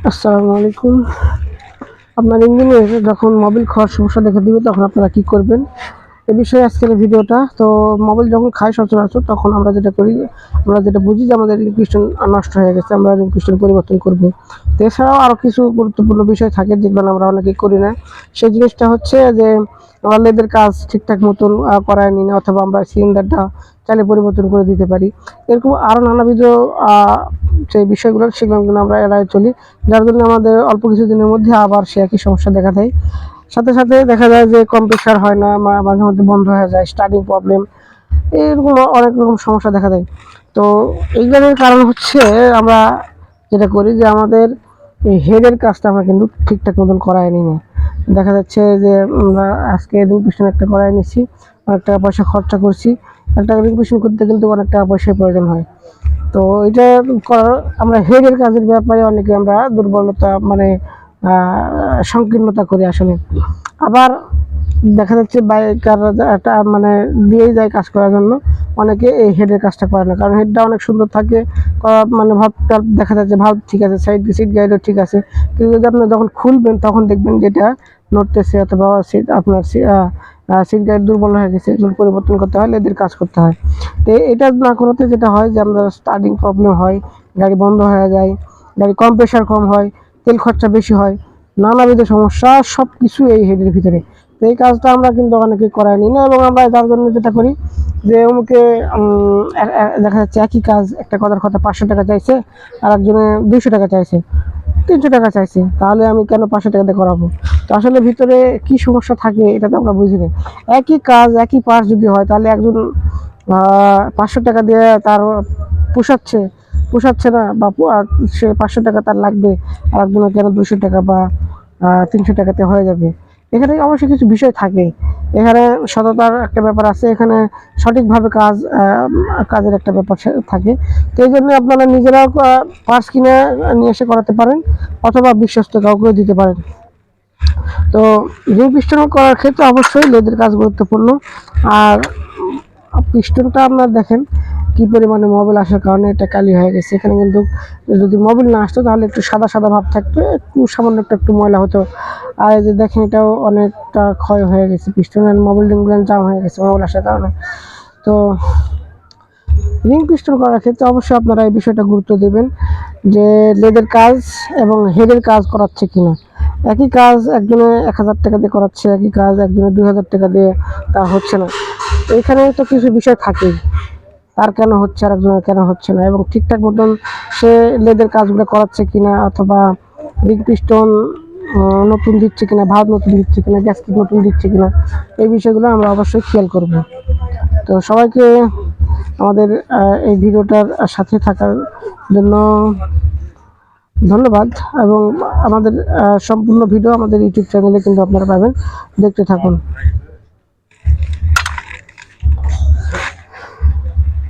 আসসালামু আলাইকুম। আপনার ইঞ্জিনের যখন মোবিল খাওয়ার সমস্যা দেখা দিবে তখন আপনারা কি করবেন? এ বিষয়ে আজকের ভিডিওটা তো মোবিল যখন খাই সচরাচর তখন আমরা যেটা করি আমরা যেটা বুঝি যে আমাদের রিং নষ্ট হয়ে গেছে আমরা রিং পরিবর্তন করব। তো এছাড়াও আরও কিছু গুরুত্বপূর্ণ বিষয় থাকে যেগুলো আমরা অনেকেই করি না। সেই জিনিসটা হচ্ছে যে আমরা লেদের কাজ ঠিকঠাক মতন আহ, করায় নিই না অথবা আমরা সিলিন্ডারটা চাইলে পরিবর্তন করে দিতে পারি। এরকম আরও নানাবিধ সেই বিষয়গুলো সেগুলো কিন্তু আমরা এড়ায় চলি। যার জন্য আমাদের অল্প কিছুদিনের মধ্যে আবার সে একই সমস্যা দেখা দেয়। সাথে সাথে দেখা যায় যে কম্প্রেসার হয় না মাঝে মধ্যে বন্ধ হয়ে যায় স্টার্টিং প্রবলেম এরকম অনেক রকম সমস্যা দেখা দেয়। তো এইগুলোর কারণ হচ্ছে আমরা যেটা করি যে আমাদের হেডের কাজটা আমরা কিন্তু ঠিকঠাক মতন করায় নিই না। দেখা যাচ্ছে যে আমরা আজকে রিং পিছনে একটা করায় নিচ্ছি অনেক টাকা পয়সা খরচা করছি। একটা রিং পিছন করতে কিন্তু অনেক টাকা পয়সার প্রয়োজন হয়। তো এটা করার আমরা হেডের কাজের ব্যাপারে অনেকে আমরা দুর্বলতা মানে সংকীর্ণতা করি আসলে। আবার দেখা যাচ্ছে বাইকার একটা মানে দিয়েই যায় কাজ করার জন্য। অনেকে এই হেডের কাজটা করে না। কারণ হেডটা অনেক সুন্দর থাকে মানে ভাবটা দেখা যাচ্ছে ভাব ঠিক আছে সাইড সিট গাইডও ঠিক আছে। কিন্তু যদি আপনি যখন খুলবেন, তখন দেখবেন যেটা নড়তেছে অথবা আপনার গাইড দুর্বল হয়ে গেছে, এগুলো পরিবর্তন করতে হয় লেদের কাজ করতে হয়। তো এটা না করাতে যেটা হয় যে আমরা স্টার্টিং প্রবলেম হয়, গাড়ি বন্ধ হয়ে যায়, গাড়ি কম প্রেশার কম হয়, তেল খরচা বেশি হয়, নানাবিধ সমস্যা সব কিছু এই হেডের ভিতরে। তো এই কাজটা আমরা কিন্তু অনেকে করাই নি না এবং আমরা তার জন্য যেটা করি যে অমুকে দেখা যাচ্ছে একই কাজ, একটা কথার কথা পাঁচশো টাকা চাইছে আর একজনে দুইশো টাকা চাইছে। তিনশো টাকা চাইছে। তাহলে আমি কেন পাঁচশো টাকাতে করাবো? তো আসলে ভিতরে কি সমস্যা থাকে, এটা তো আমরা বুঝি না একই কাজ, একই পাশ যদি হয়, তাহলে একজন পাঁচশো টাকা দিয়ে তার পোষাচ্ছে পোষাচ্ছে না, বা সে পাঁচশো টাকা তার লাগবে, আর একজনের কেন দুশো টাকা বা তিনশো টাকাতে হয়ে যাবে। এখানে অবশ্যই কিছু বিষয় থাকে। এখানে সততার একটা ব্যাপার আছে, এখানে সঠিকভাবে কাজ কাজের একটা ব্যাপার থাকে। তো এই জন্য আপনারা নিজেরাও পার্স কিনে, নিয়ে এসে করাতে পারেন, অথবা বিশ্বস্ত কাউকেও দিতে পারেন। তো রিং পিস্টন করার ক্ষেত্রে অবশ্যই লেদের কাজ গুরুত্বপূর্ণ। আর পিস্টনটা আপনার দেখেন কি পরিমাণে মোবিল আসার কারণে এটা কালি হয়ে গেছে? এখানে কিন্তু যদি মোবিল না আসতো, তাহলে একটু সাদা সাদা ভাব থাকতো, একটু সামান্য একটু একটু ময়লা হতো। আর যে দেখেন, এটাও অনেকটা ক্ষয় হয়ে গেছে। পিস্টনের মোবিল রিংগুলো জাম হয়ে গেছে মোবাইল আসার কারণে। তো রিং পিস্টন করার ক্ষেত্রে অবশ্যই আপনারা এই বিষয়টা গুরুত্ব দেবেন যে লেদের কাজ এবং হেডের কাজ করাচ্ছে কিনা। একই কাজ একজনে এক হাজার টাকা দিয়ে করাচ্ছে, একই কাজ একজনে দুই হাজার টাকা দিয়ে, তা হচ্ছে না। এখানে তো কিছু বিষয় থাকেই। তার কেন হচ্ছে আর একজনের কেন হচ্ছে না? এবং ঠিকঠাক মতন সে লেদের কাজগুলো করাচ্ছে কিনা অথবা রিং পিস্টন নতুন দিচ্ছে কিনা, ভাত নতুন দিচ্ছে কিনা গ্যাসকিট নতুন দিচ্ছে কিনা, এই বিষয়গুলো আমরা অবশ্যই খেয়াল করব। তো সবাইকে আমাদের এই ভিডিওটার সাথে থাকার জন্য ধন্যবাদ এবং আমাদের সম্পূর্ণ ভিডিও আমাদের ইউটিউব চ্যানেলে কিন্তু আপনারা পাবেন। দেখতে থাকুন।